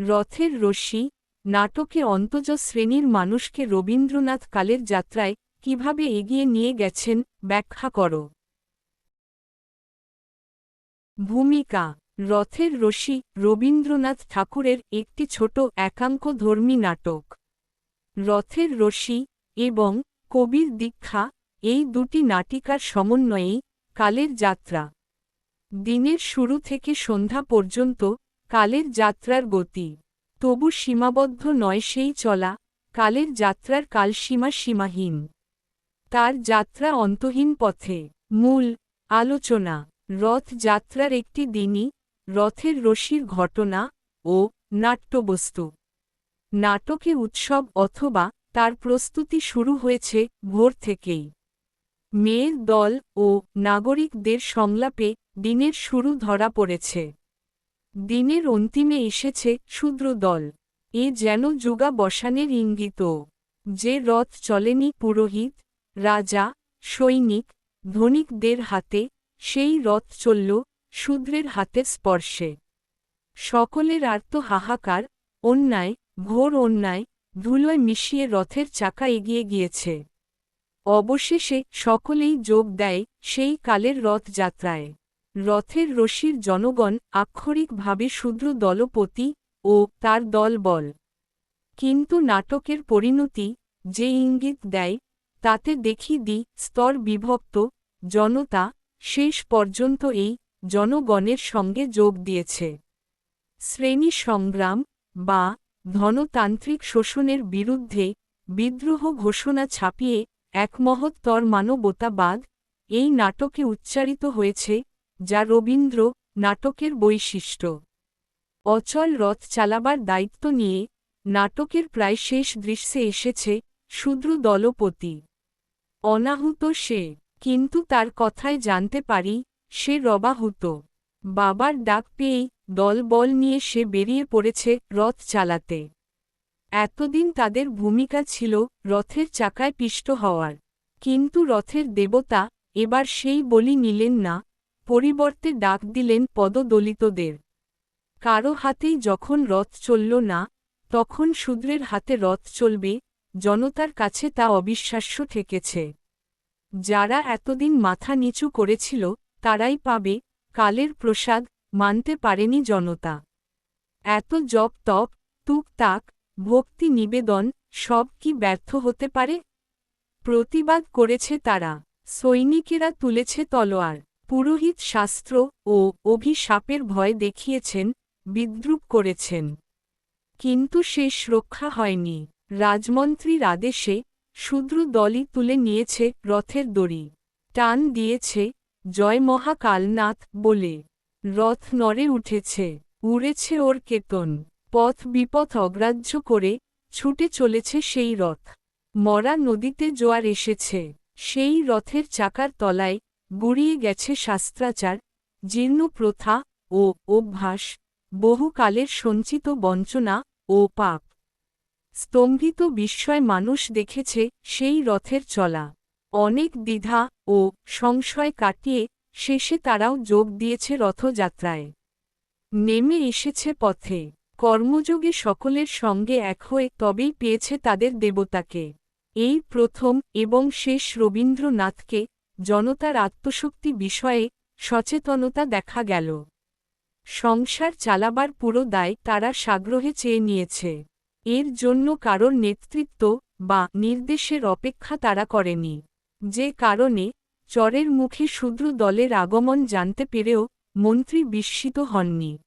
রথের রশ্মি, নাটকে অন্তজ শ্রেণির মানুষকে রবীন্দ্রনাথ কালের যাত্রায় কীভাবে এগিয়ে নিয়ে গেছেন, ব্যাখ্যা কর। ভূমিকা, রথের রশি রবীন্দ্রনাথ ঠাকুরের একটি ছোট একাঙ্কধর্মী নাটক। রথের রশি এবং কবির দীক্ষা, এই দুটি নাটিকার সমন্বয়েই কালের যাত্রা। দিনের শুরু থেকে সন্ধ্যা পর্যন্ত কালের যাত্রার গতি। তবু সীমাবদ্ধ নয় সেই চলা, কালের যাত্রার কালসীমা সীমাহীন। তার যাত্রা অন্তহীন পথে। মূল, আলোচনা। রথ যাত্রার একটি দিনই, রথের রশির ঘটনা ও নাট্যবস্তু। নাটকে উৎসব অথবা তার প্রস্তুতি শুরু হয়েছে ভোর থেকেই। মেয়ের দল ও নাগরিকদের সংলাপে দিনের শুরু ধরা পড়েছে। দিনের অন্তিমে এসেছে ক্ষুদ্র দল। এ যেন যুগা বসানের ইঙ্গিত। যে রথ চলেনি পুরোহিত, রাজা, সৈনিক, ধনিকদের হাতে, সেই রথ চলল শূদ্রের হাতের স্পর্শে। সকলের আর্ত হাহাকার, অন্যায়, ঘোর অন্যায়, ধুলোয় মিশিয়ে রথের চাকা এগিয়ে গিয়েছে। অবশেষে সকলেই যোগ দেয় সেই কালের রথযাত্রায়। রথের রশির জনগণ আক্ষরিকভাবে শূদ্র দলপতি ও তার দলবল কিন্তু নাটকের পরিণতি যে ইঙ্গিত দেয়, তাতে দেখি দি স্তর বিভক্ত, জনতা শেষ পর্যন্ত এই জনগণের সঙ্গে যোগ দিয়েছে। শ্রেণি সংগ্রাম বা ধনতান্ত্রিক শোষণের বিরুদ্ধে বিদ্রোহ ঘোষণা ছাপিয়ে এক মহত্তর মানবতাবাদ এই নাটকে উচ্চারিত হয়েছে যা রবীন্দ্র নাটকের বৈশিষ্ট্য। অচল রথ চালাবার দায়িত্ব নিয়ে নাটকের প্রায় শেষ দৃশ্যে এসেছে শূদ্র দলপতি। অনাহুত সে, কিন্তু তার কথায় জানতে পারি, সে রবাহুত। বাবার ডাক পেয়েই দলবল নিয়ে সে বেরিয়ে পড়েছে রথ চালাতে। এতদিন তাদের ভূমিকা ছিল রথের চাকায় পিষ্ট হওয়ার। কিন্তু রথের দেবতা এবার সেই বলি নিলেন না পরিবর্তে ডাক দিলেন পদদলিতদের। কারও হাতেই যখন রথ চলল না, তখন শূদ্রের হাতে রথ চলবে, জনতার কাছে তা অবিশ্বাস্য ঠেকেছে। যারা এতদিন মাথা নিচু করেছিল, তারাই পাবে, কালের প্রসাদ, মানতে পারেনি জনতা। এত জপ তপ তুকতাক ভক্তি নিবেদন, সব কি ব্যর্থ হতে পারে? প্রতিবাদ করেছে তারা। সৈনিকেরা তুলেছে তলোয়ার। পুরোহিত শাস্ত্র ও অভিশাপের ভয় দেখিয়েছেন, বিদ্রুপ করেছেন। কিন্তু শেষ রক্ষা হয়নি। রাজমন্ত্রীর আদেশে শূদ্র দলই তুলে নিয়েছে রথের দড়ি। টান দিয়েছে, জয় মহাকালনাথ বলে। রথ নড়ে উঠেছে, উড়েছে ওর কেতন। পথ বিপথ অগ্রাহ্য করে ছুটে চলেছে সেই রথ। মরা নদীতে জোয়ার এসেছে। সেই রথের চাকার তলায় গুড়িয়ে গেছে শাস্ত্রাচার, জীর্ণ প্রথা ও অভ্যাস, বহুকালের সঞ্চিত বঞ্চনা ও পাপ। স্তম্ভিত বিস্ময় মানুষ দেখেছে সেই রথের চলা। অনেক দ্বিধা ও সংশয় কাটিয়ে শেষে তারাও যোগ দিয়েছে রথযাত্রায়। নেমে এসেছে পথে। কর্মযোগে সকলের সঙ্গে এক হয়ে তবেই পেয়েছে তাদের দেবতাকে। এই প্রথম এবং শেষ রবীন্দ্রনাথকে জনতার আত্মশক্তি বিষয়ে সচেতনতা দেখা গেল। সংসার চালাবার পুরো দায় তারা সাগ্রহে চেয়ে নিয়েছে। এর জন্য কারোর নেতৃত্ব বা নির্দেশের অপেক্ষা তারা করেনি। যে কারণে চরের মুখে শূদ্র দলের আগমন জানতে পেরেও মন্ত্রী বিস্মিত হননি।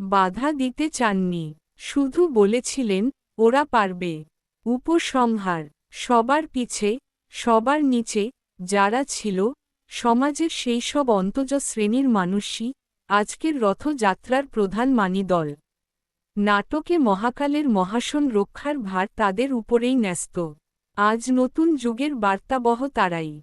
বাধা দিতে চাননি। শুধু বলেছিলেন, ওরা পারবে। উপসংহার, সবার পিছে, সবার নিচে যারা ছিল, সমাজের সেই সব অন্তজ শ্রেণির মানুষই আজকের রথযাত্রার প্রধান মানিদল। নাটকে মহাকালের মহাসন রক্ষার ভার তাদের উপরেই ন্যস্ত। আজ নতুন যুগের বার্তাবহ তারাই।